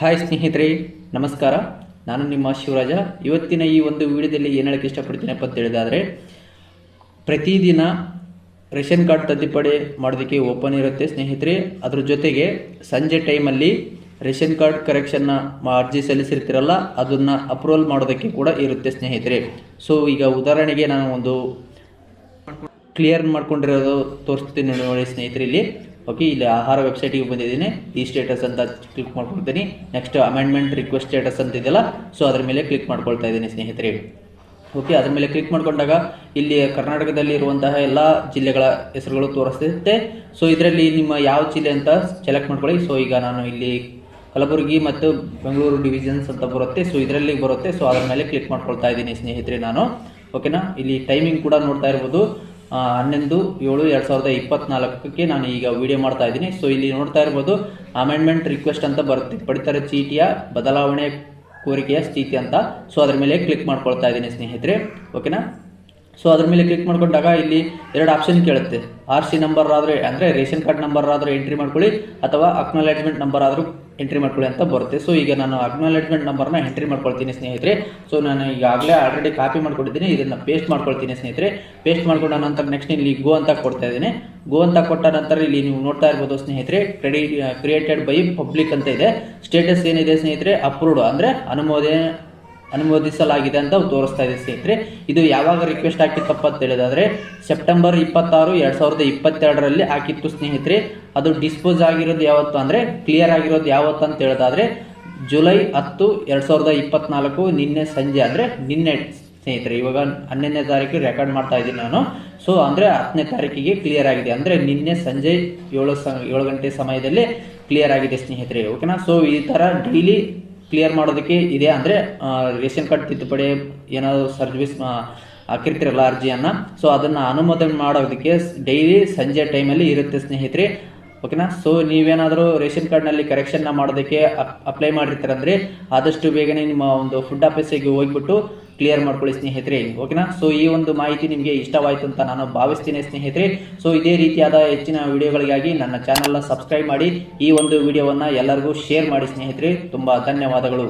Hi ಸ್ನೇಹಿತರೆ, ನಮಸ್ಕಾರ. ನಾನು ನಿಮ್ಮ ಶಿವರಾಜ. ಇವತ್ತಿನ ಈ ಒಂದು ವಿಡಿಯೋದಲ್ಲಿ ಏನು ಹೇಳಕ್ಕೆ ಇಷ್ಟಪಡ್ತೀನಪ್ಪ ಅಂತ ಹೇಳಿದಾದರೆ ಪ್ರತಿದಿನ ರೇಷನ್ ಕಾರ್ಡ್ ತಿದ್ದುಪಡಿ ಮಾಡೋದಕ್ಕೆ ಓಪನ್ ಇರುತ್ತೆ ಸ್ನೇಹಿತರೆ. ಅದ್ರ ಜೊತೆಗೆ ಸಂಜೆ ಟೈಮಲ್ಲಿ ರೇಷನ್ ಕಾರ್ಡ್ ಕರೆಕ್ಷನ್ನ ಅರ್ಜಿ ಸಲ್ಲಿಸಿರ್ತೀರಲ್ಲ, ಅದನ್ನು ಅಪ್ರೂವಲ್ ಮಾಡೋದಕ್ಕೆ ಕೂಡ ಇರುತ್ತೆ ಸ್ನೇಹಿತರೆ. ಸೊ ಈಗ ಉದಾಹರಣೆಗೆ ನಾನು ಒಂದು ಕ್ಲಿಯರ್ ಮಾಡ್ಕೊಂಡಿರೋದು ತೋರಿಸ್ತೀನಿ ನೋಡಿ ಸ್ನೇಹಿತರೆ ಇಲ್ಲಿ. ಓಕೆ ಇಲ್ಲಿ ಆಹಾರ ವೆಬ್ಸೈಟಿಗೆ ಬಂದಿದ್ದೀನಿ. ಈ ಸ್ಟೇಟಸ್ ಅಂತ ಕ್ಲಿಕ್ ಮಾಡ್ಕೊಳ್ತೀನಿ ನೆಕ್ಸ್ಟ್ ಅಮೆಂಡ್ಮೆಂಟ್ ರಿಕ್ವೆಸ್ಟ್ ಸ್ಟೇಟಸ್ ಅಂತ ಇದೆಯಲ್ಲ ಸೊ ಅದ್ರ ಮೇಲೆ ಕ್ಲಿಕ್ ಮಾಡ್ಕೊಳ್ತಾ ಇದ್ದೀನಿ ಸ್ನೇಹಿತರೆ. ಓಕೆ ಅದ್ರ ಮೇಲೆ ಕ್ಲಿಕ್ ಮಾಡಿಕೊಂಡಾಗ ಇಲ್ಲಿ ಕರ್ನಾಟಕದಲ್ಲಿ ಇರುವಂತಹ ಎಲ್ಲ ಜಿಲ್ಲೆಗಳ ಹೆಸರುಗಳು ತೋರಿಸುತ್ತೆ ಸೊ ಇದರಲ್ಲಿ ನಿಮ್ಮ ಯಾವ ಜಿಲ್ಲೆ ಅಂತ ಸೆಲೆಕ್ಟ್ ಮಾಡ್ಕೊಳ್ಳಿ. ಸೊ ಈಗ ನಾನು ಇಲ್ಲಿ ಕಲಬುರಗಿ ಮತ್ತು ಬೆಂಗಳೂರು ಡಿವಿಷನ್ಸ್ ಅಂತ ಬರುತ್ತೆ. ಸೊ ಇದರಲ್ಲಿ ಬರುತ್ತೆ. ಸೊ ಅದ್ರ ಮೇಲೆ ಕ್ಲಿಕ್ ಮಾಡ್ಕೊಳ್ತಾ ಇದ್ದೀನಿ ಸ್ನೇಹಿತರೆ ನಾನು. ಓಕೆನಾ ಇಲ್ಲಿ ಟೈಮಿಂಗ್ ಕೂಡ ನೋಡ್ತಾ ಇರ್ಬೋದು. ಹನ್ನೊಂದು, ಏಳು, ಎರಡು ಸಾವಿರದ ಇಪ್ಪತ್ನಾಲ್ಕಕ್ಕೆ ನಾನು ಈಗ ವಿಡಿಯೋ ಮಾಡ್ತಾ ಇದ್ದೀನಿ. ಸೊ ಇಲ್ಲಿ ನೋಡ್ತಾ ಇರ್ಬೋದು ಅಮೆಂಡ್ಮೆಂಟ್ ರಿಕ್ವೆಸ್ಟ್ ಅಂತ ಬರುತ್ತೆ. ಪಡಿತರ ಚೀಟಿಯ ಬದಲಾವಣೆ ಕೋರಿಕೆಯ ಸ್ಥಿತಿ ಅಂತ. ಸೊ ಅದರ ಮೇಲೆ ಕ್ಲಿಕ್ ಮಾಡ್ಕೊಳ್ತಾ ಇದ್ದೀನಿ ಸ್ನೇಹಿತರೆ. ಓಕೆನಾ ಸೊ ಅದ್ರ ಮೇಲೆ ಕ್ಲಿಕ್ ಮಾಡ್ಕೊಂಡಾಗ ಇಲ್ಲಿ ಎರಡು ಆಪ್ಷನ್ ಕೇಳುತ್ತೆ. ಆರ್ ಸಿ ನಂಬರ್ ಆದರೆ, ಅಂದರೆ ರೇಷನ್ ಕಾರ್ಡ್ ನಂಬರ್ ಆದರೂ ಎಂಟ್ರಿ ಮಾಡ್ಕೊಳ್ಳಿ, ಅಥವಾ ಅಕ್ನಾಲೆಜ್ಮೆಂಟ್ ನಂಬರ್ ಆದರೂ ಎಂಟ್ರಿ ಮಾಡ್ಕೊಳ್ಳಿ ಅಂತ ಬರುತ್ತೆ. ಸೊ ಈಗ ನಾನು ಅಕ್ನಾಲೆಜ್ಮೆಂಟ್ ನಂಬರ್ನ ಎಂಟ್ರಿ ಮಾಡ್ಕೊಳ್ತೀನಿ, ಸ್ನೇಹಿತರೆ. ಸೊ ನಾನು ಈಗಾಗಲೇ ಆಲ್ರೆಡಿ ಕಾಪಿ ಮಾಡ್ಕೊಂಡಿದ್ದೀನಿ ಇದನ್ನು ಪೇಸ್ಟ್ ಮಾಡ್ಕೊಳ್ತೀನಿ, ಸ್ನೇಹಿತರೆ. ಪೇಸ್ಟ್ ಮಾಡ್ಕೊಂಡ ನಂತರ ನೆಕ್ಸ್ಟ್ ಇಲ್ಲಿ ಗೋ ಅಂತ ಕೊಡ್ತಾ ಇದ್ದೀನಿ. ಗೋ ಅಂತ ಕೊಟ್ಟ ನಂತರ ಇಲ್ಲಿ ನೀವು ನೋಡ್ತಾ ಇರ್ಬೋದು, ಸ್ನೇಹಿತರೆ ಕ್ರೆಡಿ ಕ್ರಿಯೇಟೆಡ್ ಬೈ ಪಬ್ಲಿಕ್ ಅಂತ ಇದೆ. ಸ್ಟೇಟಸ್ ಏನಿದೆ, ಸ್ನೇಹಿತರೆ? ಅಪ್ರೂವ್ಡ್ ಅಂದರೆ ಅನುಮೋದನೆ ಅನುಮೋದಿಸಲಾಗಿದೆ ಅಂತ ತೋರಿಸ್ತಾ ಇದೆ ಸ್ನೇಹಿತರೆ. ಇದು ಯಾವಾಗ ರಿಕ್ವೆಸ್ಟ್ ಹಾಕಿತ್ತಪ್ಪ ಅಂತ ಹೇಳೋದಾದ್ರೆ ಸೆಪ್ಟೆಂಬರ್ ಇಪ್ಪತ್ತಾರು ಎರಡು ಸಾವಿರದ ಇಪ್ಪತ್ತೆರಡರಲ್ಲಿ ಹಾಕಿತ್ತು ಸ್ನೇಹಿತರೆ. ಅದು ಡಿಸ್ಪೋಸ್ ಆಗಿರೋದು ಯಾವತ್ತು ಅಂದರೆ ಕ್ಲಿಯರ್ ಆಗಿರೋದು ಯಾವತ್ತು ಅಂತ ಹೇಳೋದಾದ್ರೆ, ಜುಲೈ ಹತ್ತು ಎರಡ್ ಸಾವಿರದ ಇಪ್ಪತ್ನಾಲ್ಕು ನಿನ್ನೆ ಸಂಜೆ ಅಂದರೆ ನಿನ್ನೆ ಸ್ನೇಹಿತರೆ. ಇವಾಗ ಹನ್ನೊಂದನೇ ತಾರೀಕು ರೆಕಾರ್ಡ್ ಮಾಡ್ತಾ ಇದ್ದೀನಿ ನಾನು. ಸೊ ಅಂದ್ರೆ ಹತ್ತನೇ ತಾರೀಕಿಗೆ ಕ್ಲಿಯರ್ ಆಗಿದೆ. ಅಂದ್ರೆ ನಿನ್ನೆ ಸಂಜೆ ಏಳು ಸ ಏಳು ಗಂಟೆ ಸಮಯದಲ್ಲಿ ಕ್ಲಿಯರ್ ಆಗಿದೆ ಸ್ನೇಹಿತರೆ. ಓಕೆನಾ ಸೊ ಈ ತರ ಡೈಲಿ ಕ್ಲಿಯರ್ ಮಾಡೋದಕ್ಕೆ ಇದೆ ಅಂದರೆ ರೇಷನ್ ಕಾರ್ಡ್ ತಿದ್ದುಪಡಿ ಏನಾದರೂ ಸರ್ವಿಸ್ ಹಾಕಿರ್ತಿರಲ್ಲ ಅರ್ಜಿಯನ್ನು. ಸೊ ಅದನ್ನು ಅನುಮೋದನೆ ಮಾಡೋದಕ್ಕೆ ಡೈಲಿ ಸಂಜೆ ಟೈಮಲ್ಲಿ ಇರುತ್ತೆ ಸ್ನೇಹಿತರೆ. ಓಕೆನಾ ಸೊ ನೀವೇನಾದರೂ ರೇಷನ್ ಕಾರ್ಡ್ನಲ್ಲಿ ಕರೆಕ್ಷನ್ನ ಮಾಡೋದಕ್ಕೆ ಅಪ್ಲೈ ಮಾಡಿರ್ತಾರಂದ್ರೆ ಆದಷ್ಟು ಬೇಗನೆ ನಿಮ್ಮ ಒಂದು ಫುಡ್ ಆಫೀಸಿಗೆ ಹೋಗ್ಬಿಟ್ಟು ಕ್ಲಿಯರ್ ಮಾಡ್ಕೊಳ್ಳಿ ಸ್ನೇಹಿತರೆ. ಓಕೆನಾ ಸೊ ಈ ಒಂದು ಮಾಹಿತಿ ನಿಮಗೆ ಇಷ್ಟವಾಯಿತು ಅಂತ ನಾನು ಭಾವಿಸ್ತೀನಿ ಸ್ನೇಹಿತರೆ. ಸೊ ಇದೇ ರೀತಿಯಾದ ಹೆಚ್ಚಿನ ವಿಡಿಯೋಗಳಿಗಾಗಿ ನನ್ನ ಚಾನಲ್ನ ಸಬ್ಸ್ಕ್ರೈಬ್ ಮಾಡಿ ಈ ಒಂದು ವಿಡಿಯೋವನ್ನು ಎಲ್ಲರಿಗೂ ಶೇರ್ ಮಾಡಿ ಸ್ನೇಹಿತರೆ. ತುಂಬ ಧನ್ಯವಾದಗಳು.